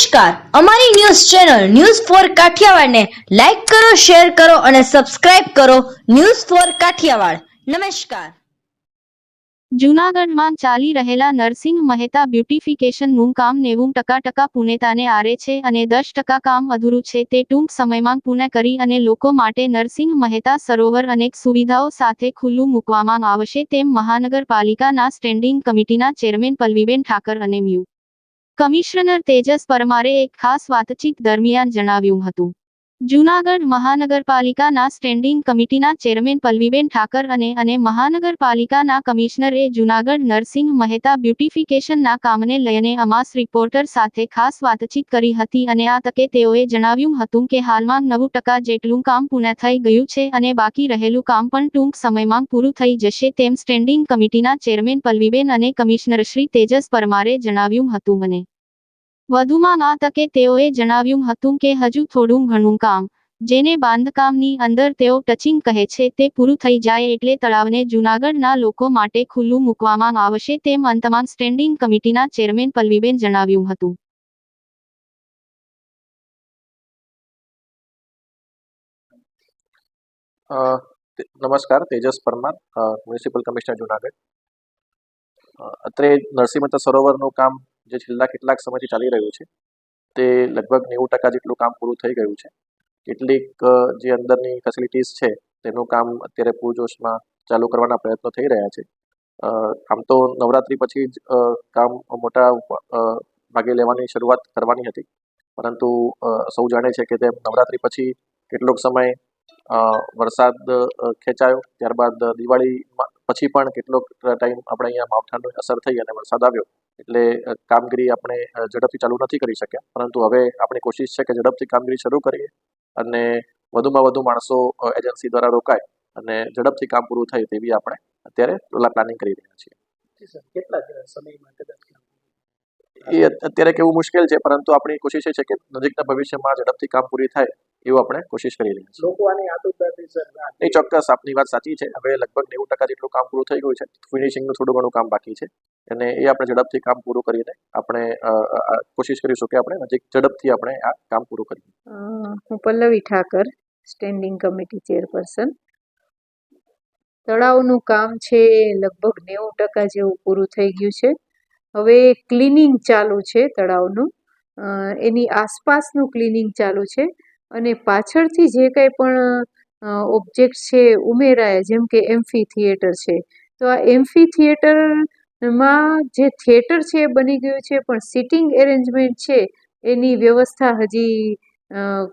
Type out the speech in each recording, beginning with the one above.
નમસ્કાર. અમારી news channel news four કાઠિયાવાડને લાઈક કરો, શેર કરો અને સબસ્ક્રાઇબ કરો ન્યૂઝ ફોર કાઠિયાવાડ. નમસ્કાર. જૂનાગઢમાં ચાલી રહેલા નરસિંહ મહેતા બ્યુટિફિકેશનનું કામ નેવું ટકા ટકા પુણેતાને આરે છે અને દસ ટકા કામ અધૂરું છે. તે ટૂંક સમયમાં પૂર્ણ કરી અને લોકો માટે નરસિંહ મહેતા સરોવર અનેક સુવિધાઓ સાથે ખુલ્લું મૂકવામાં આવશે તેમ મહાનગરપાલિકાના સ્ટેન્ડિંગ કમિટીના ચેરમેન પલ્લવીબેન ઠાકર અને મ્યુ. કમિશનર તેજસ પરમારે એક ખાસ વાતચીત દરમિયાન જણાવ્યું હતું. જૂનાગઢ મહાનગરપાલિકાના સ્ટેન્ડિંગ કમિટીના ચેરમેન પલ્વીબેન ઠાકર અને અને મહાનગરપાલિકાના કમિશનરે જૂનાગઢ નરસિંહ મહેતા બ્યુટિફિકેશનના કામને લઈને અમાસ રિપોર્ટર સાથે ખાસ વાતચીત કરી હતી અને આ તકે તેઓએ જણાવ્યું હતું કે હાલમાં નવું ટકા જેટલું કામ પૂર્ણ થઈ ગયું છે અને બાકી રહેલું કામ પણ ટૂંક સમયમાં પૂરું થઈ જશે તેમ સ્ટેન્ડિંગ કમિટીના ચેરમેન પલ્વીબેન અને કમિશનર શ્રી તેજસ પરમારે જણાવ્યું હતું. અને વધુમાં આ તકે તેઓએ જણાવ્યું હતું કે હજુ થોડું ઘણું કામ, જેને બાંધકામની અંદર તેઓ ટચિંગ કહે છે તે પૂરું થઈ જાય એટલે તળાવને જૂનાગઢના લોકો માટે ખુલ્લું મૂકવામાં આવશે તેમ અંતમાં સ્ટેન્ડિંગ કમિટીના ચેરમેન પલ્લવીબેન જણાવ્યું હતું. નમસ્કાર, તેજસ પરમાર મ્યુનિસિપલ કમિશનર જુનાગઢ. અત્રે નરસિંહ મહેતા સરોવરનું કામ જે છેલ્લા કેટલાક સમયથી ચાલી રહ્યું છે, તે લગભગ નેવું ટકા જેટલું કામ પૂરું થઈ ગયું છે. કેટલીક જે અંદરની ફેસિલિટીઝ છે, તેનું કામ અત્યારે પૂરજોશમાં ચાલુ કરવાના પ્રયત્નો થઈ રહ્યા છે. આમ તો નવરાત્રી પછી જ કામ મોટા ભાગે લેવાની શરૂઆત કરવાની હતી. પરંતુ સૌ જાણે છે કે તેમ નવરાત્રી પછી કેટલોક સમય વરસાદ ખેંચાયો. ત્યારબાદ દિવાળી પછી પણ કેટલોક ટાઈમ આપણે અહીંયા માવઠાની અસર થઈ અને વરસાદ આવ્યો. એટલે કામગીરી આપણે ઝડપથી ચાલુ નથી કરી શક્યા. પરંતુ હવે આપણી કોશિશ છે કે ઝડપથી કામગીરી શરૂ કરીએ અને વધુમાં વધુ માણસો એજન્સી દ્વારા રોકાય અને ઝડપથી કામ પૂરું થાય તેવી આપણે અત્યારે પ્લાનિંગ કરી રહ્યા છીએ. કેટલા એ અત્યારે કેવું મુશ્કેલ છે પરંતુ આપણી કોશિશ એ છે કે નજીકના ભવિષ્યમાં ઝડપથી કામ પૂરી થાય એવું આપણે કોશિશ કરી રહ્યા છીએ. લોકો આની આતુરતાથી સર રાહ ચોક્કસ આપની વાત સાચી છે. હવે લગભગ નેવું ટકા જેટલું કામ પૂરું થઈ ગયું છે ફિનિશિંગનું થોડું ઘણું કામ બાકી છે. અને એ આપણે ઝડપથી કામ પૂરું કરીને આપણે કોશિશ કરીશું કે આપણે નજીક ઝડપથી આપણે આ કામ પૂરું કરીએ. હું Pallavi Thakar standing committee chairperson તળાવનું કામ છે લગભગ નેવું ટકા જેવું પૂરું થઈ ગયું છે. હવે ક્લિનિંગ ચાલુ છે તળાવનું. અ, એની આસપાસનું ક્લિનિંગ ચાલુ છે. અને પાછળથી જે કંઈ પણ ઓબ્જેક્ટ છે ઉમેરાયા, જેમ કે એમ્ફી થિયેટર છે. તો આ એમ્ફી થિયેટરમાં જે થિયેટર છે એ બની ગયું છે, પણ સિટિંગ એરેન્જમેન્ટ છે એની વ્યવસ્થા હજી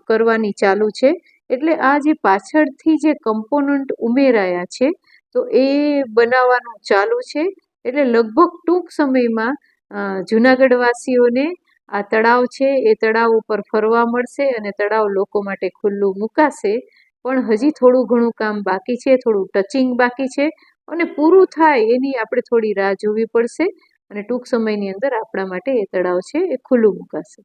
કરવાની ચાલુ છે. એટલે આ જે પાછળથી જે કમ્પોનન્ટ ઉમેરાયા છે, તો એ બનાવવાનું ચાલુ છે. એટલે લગભગ ટૂંક સમયમાં જુનાગઢવાસીઓને આ તળાવ છે, એ તળાવ ઉપર ફરવા મળશે અને તળાવ લોકો માટે ખુલ્લું મુકાશે. પણ હજી થોડું ઘણું કામ બાકી છે, થોડું ટચિંગ બાકી છે અને પૂરું થાય એની આપણે થોડી રાહ જોવી પડશે અને ટૂંક સમયની અંદર આપણા માટે એ તળાવ છે, એ ખુલ્લું મુકાશે.